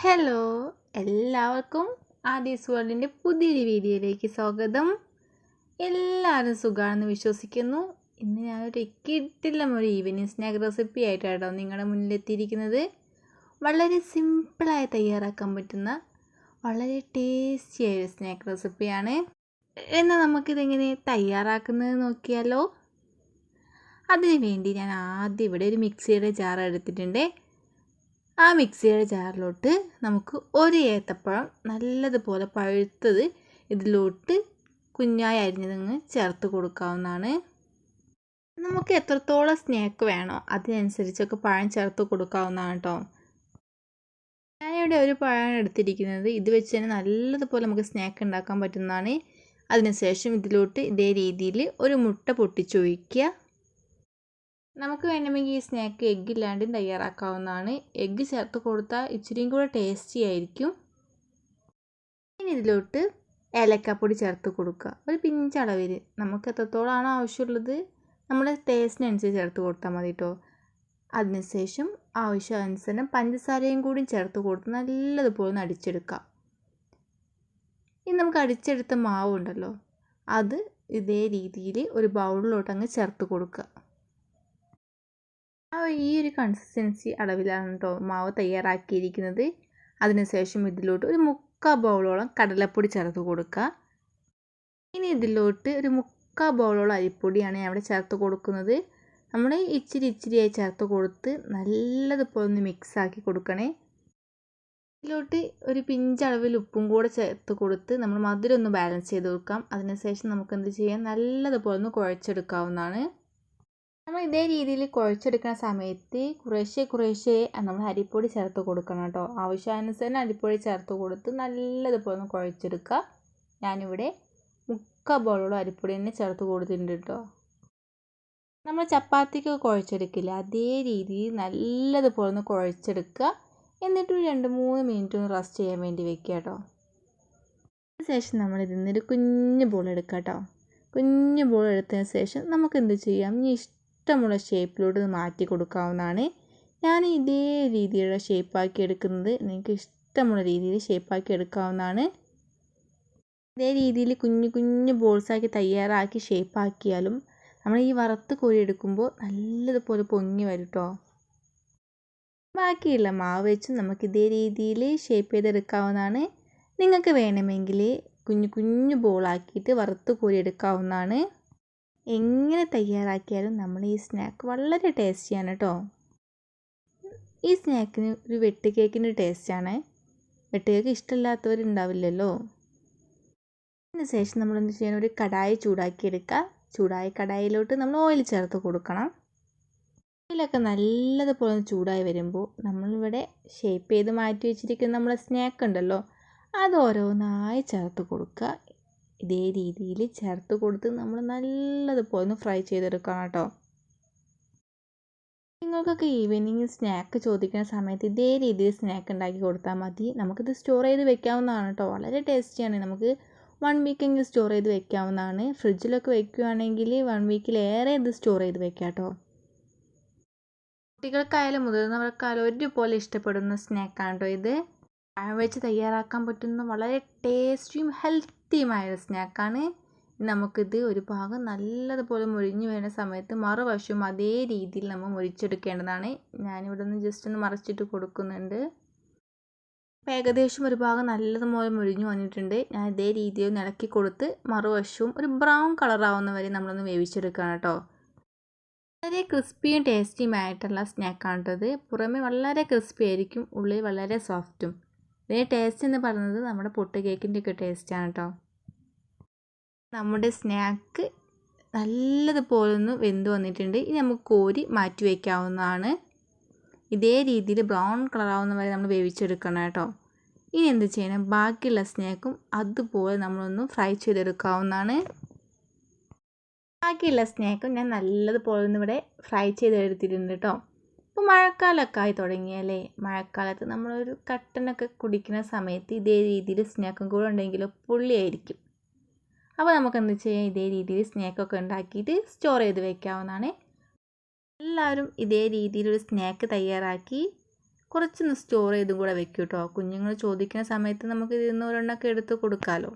Hello എല്ലാവർക്കും ആദീസ് വേൾഡിന്റെ പുതിയൊരു വീഡിയോയിലേക്ക് സ്വാഗതം. എല്ലാവരും സുഖമാണെന്ന് വിശ്വസിക്കുന്നു. ഇന്ന് ഞാനൊരു കിട്ടില്ല ഒരു ഈവനിങ് സ്നാക്ക് റെസിപ്പി ആയിട്ടാണ് നിങ്ങളുടെ മുന്നിലെത്തിയിരിക്കുന്നത് വളരെ സിമ്പിളായി തയ്യാറാക്കാൻ പറ്റുന്ന വളരെ ടേസ്റ്റിയായ ഒരു സ്നാക്ക് റെസിപ്പിയാണ് എന്നാൽ നമുക്കിതെങ്ങനെ തയ്യാറാക്കുന്നത് നോക്കിയാലോ? അതിനു വേണ്ടി ഞാൻ ആദ്യം ഇവിടെ ഒരു മിക്സിയുടെ ജാർ എടുത്തിട്ടുണ്ട്. ആ മിക്സിയുടെ ജാറിലോട്ട് നമുക്ക് ഒരു ഏത്തപ്പഴം നല്ലതുപോലെ പഴുത്തത് ഇതിലോട്ട് കുഞ്ഞായി അരിഞ്ഞതങ്ങ് ചേർത്ത് കൊടുക്കാവുന്നതാണ്. നമുക്ക് എത്രത്തോളം സ്നാക്ക് വേണോ അതിനനുസരിച്ചൊക്കെ പഴം ചേർത്ത് കൊടുക്കാവുന്നതാണ് കേട്ടോ. ഞാനിവിടെ ഒരു പഴമാണ് എടുത്തിരിക്കുന്നത് ഇത് വെച്ച് തന്നെ നല്ലതുപോലെ നമുക്ക് സ്നാക്ക് ഉണ്ടാക്കാൻ പറ്റുന്നതാണ്. അതിനുശേഷം ഇതിലോട്ട് ഇതേ രീതിയിൽ ഒരു മുട്ട പൊട്ടിച്ചൊഴിക്കുക. നമുക്ക് വേണമെങ്കിൽ ഈ സ്നാക്ക് എഗ്ഗില്ലാണ്ടും തയ്യാറാക്കാവുന്നതാണ്. എഗ്ഗ് ചേർത്ത് കൊടുത്താൽ ഇച്ചിരിയും കൂടെ ടേസ്റ്റി ആയിരിക്കും. ഇനി ഇതിലോട്ട് ഏലക്കാപ്പൊടി ചേർത്ത് കൊടുക്കുക. ഒരു പിഞ്ചളവിൽ നമുക്ക് എത്രത്തോളമാണോ ആവശ്യമുള്ളത് നമ്മുടെ ടേസ്റ്റിനനുസരിച്ച് ചേർത്ത് കൊടുത്താൽ മതി കേട്ടോ അതിനുശേഷം ആവശ്യാനുസരണം പഞ്ചസാരയും കൂടി ചേർത്ത് കൊടുത്ത് നല്ലതുപോലെ ഒന്ന് അടിച്ചെടുക്കാം. ഇനി നമുക്ക് അടിച്ചെടുത്ത മാവുണ്ടല്ലോ. അത് ഇതേ രീതിയിൽ ഒരു ബൗളിലോട്ട് അങ്ങ് ചേർത്ത് കൊടുക്കുക. ആ ഈ ഒരു കൺസിസ്റ്റൻസി അളവിലാണ് കേട്ടോ മാവ് തയ്യാറാക്കിയിരിക്കുന്നത്. അതിനുശേഷം ഇതിലോട്ട് ഒരു മുക്കാ ബൗളോളം കടലപ്പൊടി ചേർത്ത് കൊടുക്കുക. ഇനി ഇതിലോട്ട് ഒരു മുക്കാ ബൗളോളം അരിപ്പൊടിയാണ് ഞാൻ ഇവിടെ ചേർത്ത് കൊടുക്കുന്നത്. നമ്മൾ ഇച്ചിരി ഇച്ചിരിയായി ചേർത്ത് കൊടുത്ത് നല്ലതുപോലെ ഒന്ന് മിക്സാക്കി കൊടുക്കണേ. ഇതിലോട്ട് ഒരു പിഞ്ചളവിൽ ഉപ്പും കൂടെ ചേർത്ത് കൊടുത്ത് നമ്മൾ മധുരം ഒന്ന് ബാലൻസ് ചെയ്ത് കൊടുക്കാം. അതിനുശേഷം നമുക്ക് എന്ത് ചെയ്യാം? നല്ലതുപോലെ ഒന്ന് കുഴച്ചെടുക്കാവുന്നതാണ്. നമ്മൾ ഇതേ രീതിയിൽ കുഴച്ചെടുക്കുന്ന സമയത്ത് കുറേശ്ശെ കുറേശ്ശേ നമ്മൾ അരിപ്പൊടി ചേർത്ത് കൊടുക്കണം കേട്ടോ. ആവശ്യാനുസരണം അരിപ്പൊടി ചേർത്ത് കൊടുത്ത് നല്ലതുപോലെ ഒന്ന് കുഴച്ചെടുക്കുക. ഞാനിവിടെ മുക്ക ബോളോളം അരിപ്പൊടി തന്നെ ചേർത്ത് കൊടുത്തിട്ടുണ്ട് കേട്ടോ. നമ്മൾ ചപ്പാത്തിക്ക് കുഴച്ചെടുക്കില്ല അതേ രീതിയിൽ നല്ലതുപോലെ ഒന്ന് കുഴച്ചെടുക്കുക. എന്നിട്ട് രണ്ട് മൂന്ന് മിനിറ്റ് ഒന്ന് റെസ്റ്റ് ചെയ്യാൻ വേണ്ടി വെക്കുക കേട്ടോ. ശേഷം നമ്മൾ ഇതിൽ നിന്നൊരു കുഞ്ഞു ബോൾ എടുക്കുക കേട്ടോ. കുഞ്ഞു ബോൾ എടുത്തതിന് ശേഷം നമുക്ക് എന്ത് ചെയ്യാം? ഇനി ഇഷ്ടമുള്ള ഷേപ്പിലോട്ട് മാറ്റി കൊടുക്കാവുന്നതാണ്. ഞാൻ ഇതേ രീതിയിലുള്ള ഷേപ്പാക്കി എടുക്കുന്നത് നിങ്ങൾക്ക് ഇഷ്ടമുള്ള രീതിയിൽ ഷേപ്പാക്കി എടുക്കാവുന്നതാണ്. ഇതേ രീതിയിൽ കുഞ്ഞു കുഞ്ഞു ബോൾസാക്കി തയ്യാറാക്കി ഷേപ്പാക്കിയാലും നമ്മൾ ഈ വറുത്ത് കോരി എടുക്കുമ്പോൾ നല്ലതുപോലെ പൊങ്ങി വരും കേട്ടോ ബാക്കിയുള്ള മാവ് വെച്ച് നമുക്ക് ഇതേ രീതിയിൽ ഷേപ്പ് ചെയ്തെടുക്കാവുന്നതാണ്. നിങ്ങൾക്ക് വേണമെങ്കിൽ കുഞ്ഞു കുഞ്ഞു ബോളാക്കിയിട്ട് വറുത്ത് കോരി എടുക്കാവുന്നതാണ്. എങ്ങനെ തയ്യാറാക്കിയാലും നമ്മൾ ഈ സ്നാക്ക് വളരെ ടേസ്റ്റിയാണ് കേട്ടോ. ഈ സ്നാക്കിന് ഒരു വെട്ട് കേക്കിന്റെ ടേസ്റ്റാണ്. വെട്ട് കേക്ക് ഇഷ്ടമില്ലാത്തവരുണ്ടാവില്ലല്ലോ. അതിനുശേഷം നമ്മളെന്ത് ചെയ്യണം? ഒരു കടായി ചൂടാക്കിയെടുക്കുക ചൂടായ കടായിലോട്ട് നമ്മൾ ഓയിൽ ചേർത്ത് കൊടുക്കണം. ഓയിലൊക്കെ നല്ലതുപോലെ ചൂടായി വരുമ്പോൾ നമ്മളിവിടെ ഷേപ്പ് ചെയ്ത് മാറ്റി വെച്ചിരിക്കുന്ന നമ്മളെ സ്നാക്ക് ഉണ്ടല്ലോ അത് ഓരോന്നായി ചേർത്ത് കൊടുക്കുക. ഇതേ രീതിയിൽ ചേർത്ത് കൊടുത്ത് നമ്മൾ നല്ലതുപോലെ ഒന്ന് ഫ്രൈ ചെയ്തെടുക്കണം കേട്ടോ. നിങ്ങൾക്കൊക്കെ ഈവനിങ് സ്നാക്ക് ചോദിക്കുന്ന സമയത്ത് ഇതേ രീതിയിൽ സ്നാക്ക് ഉണ്ടാക്കി കൊടുത്താൽ മതി. നമുക്കിത് സ്റ്റോർ ചെയ്ത് വെക്കാവുന്നതാണ് കേട്ടോ. വളരെ ടേസ്റ്റിയാണ്. നമുക്ക് വൺ വീക്കെങ്കിലും സ്റ്റോർ ചെയ്ത് വെക്കാവുന്നതാണ്. ഫ്രിഡ്ജിലൊക്കെ വെക്കുകയാണെങ്കിൽ വൺ വീക്കിലേറെ ഇത് സ്റ്റോർ ചെയ്ത് വെക്കാം കേട്ടോ. കുട്ടികൾക്കായാലും മുതിർന്നവർക്കായാലും ഒരുപോലെ ഇഷ്ടപ്പെടുന്ന സ്നാക്കാണ് കേട്ടോ ഇത്. വെച്ച് തയ്യാറാക്കാൻ പറ്റുന്ന വളരെ ടേസ്റ്റിയും ഹെൽത്തിയുമായ സ്നാക്കാണ്. നമുക്കിത് ഒരു ഭാഗം നല്ലതുപോലെ മുരിഞ്ഞു വരുന്ന സമയത്ത് മറുവശവും അതേ രീതിയിൽ നമ്മൾ മുരിച്ചെടുക്കേണ്ടതാണ്. ഞാനിവിടെ നിന്ന് ജസ്റ്റ് ഒന്ന് മറിച്ചിട്ട് കൊടുക്കുന്നുണ്ട്. അപ്പം ഏകദേശം ഒരു ഭാഗം നല്ലതുപോലെ മുരിഞ്ഞു വന്നിട്ടുണ്ട്. ഞാൻ ഇതേ രീതിയിൽ ഇളക്കി കൊടുത്ത് മറുവശവും ഒരു ബ്രൗൺ കളറാവുന്ന വരെ നമ്മളൊന്ന് വേവിച്ചെടുക്കണം കേട്ടോ. വളരെ ക്രിസ്പിയും ടേസ്റ്റിയുമായിട്ടുള്ള സ്നാക്കാണിട്ടത് പുറമെ വളരെ ക്രിസ്പി ആയിരിക്കും ഉള്ളിൽ വളരെ സോഫ്റ്റും. ഇതിന്റെ ടേസ്റ്റ് എന്ന് പറയുന്നത് നമ്മുടെ പൊട്ട് കേക്കിന്റെ ഒക്കെ ടേസ്റ്റാണ് കേട്ടോ നമ്മുടെ സ്നാക്ക് നല്ലതുപോലെ ഒന്ന് വെന്ത് വന്നിട്ടുണ്ട്. ഇനി നമുക്ക് കോരി മാറ്റി വയ്ക്കാവുന്നതാണ് ഇതേ രീതിയിൽ ബ്രൗൺ കളറാവുന്ന വരെ നമ്മൾ വേവിച്ചെടുക്കണം കേട്ടോ. ഇനി എന്ത് ചെയ്യണം? ബാക്കിയുള്ള സ്നാക്കും അതുപോലെ നമ്മളൊന്ന് ഫ്രൈ ചെയ്തെടുക്കാവുന്നതാണ്. ബാക്കിയുള്ള സ്നാക്കും ഞാൻ നല്ലതുപോലെ ഒന്ന് ഇവിടെ ഫ്രൈ ചെയ്തെടുത്തിട്ടുണ്ട് കേട്ടോ ഇപ്പോൾ മഴക്കാലമൊക്കെ ആയി തുടങ്ങിയല്ലേ മഴക്കാലത്ത് നമ്മളൊരു കട്ടനൊക്കെ കുടിക്കുന്ന സമയത്ത് ഇതേ രീതിയിൽ സ്നാക്കും കൂടെ ഉണ്ടെങ്കിൽ പുള്ളിയായിരിക്കും അപ്പോൾ നമുക്ക് എന്ത് ചെയ്യാം? ഇതേ രീതിയിൽ സ്നാക്കൊക്കെ ഉണ്ടാക്കിയിട്ട് സ്റ്റോർ ചെയ്ത് വെക്കാവുന്നതാണ്. എല്ലാവരും ഇതേ രീതിയിലൊരു സ്നാക്ക് തയ്യാറാക്കി കുറച്ചൊന്ന് സ്റ്റോർ ചെയ്തും കൂടെ വെക്കും കേട്ടോ കുഞ്ഞുങ്ങൾ ചോദിക്കുന്ന സമയത്ത് നമുക്ക് ഇതിന്ന് ഒരെണ്ണമൊക്കെ എടുത്ത് കൊടുക്കാമല്ലോ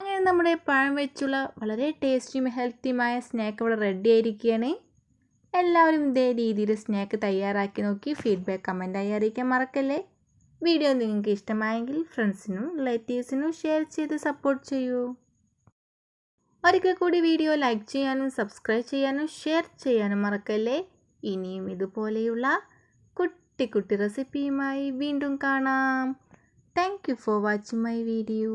അങ്ങനെ നമ്മുടെ പഴം വെച്ചുള്ള വളരെ ടേസ്റ്റിയും ഹെൽത്തിയുമായ സ്നാക്ക് ഇവിടെ റെഡി ആയിരിക്കുകയാണ്. എല്ലാവരും ഇതേ രീതിയിൽ സ്നാക്ക് തയ്യാറാക്കി നോക്കി ഫീഡ്ബാക്ക് കമന്റായി അറിയിക്കാൻ മറക്കല്ലേ? വീഡിയോ നിങ്ങൾക്ക് ഇഷ്ടമായെങ്കിൽ ഫ്രണ്ട്സിനും റിലേറ്റീവ്സിനും ഷെയർ ചെയ്ത് സപ്പോർട്ട് ചെയ്യൂ. ഒരിക്കൽ കൂടി വീഡിയോ ലൈക്ക് ചെയ്യാനും സബ്സ്ക്രൈബ് ചെയ്യാനും ഷെയർ ചെയ്യാനും മറക്കല്ലേ? ഇനിയും ഇതുപോലെയുള്ള കുട്ടി കുട്ടി റെസിപ്പിയുമായി വീണ്ടും കാണാം. Thank you for watching my video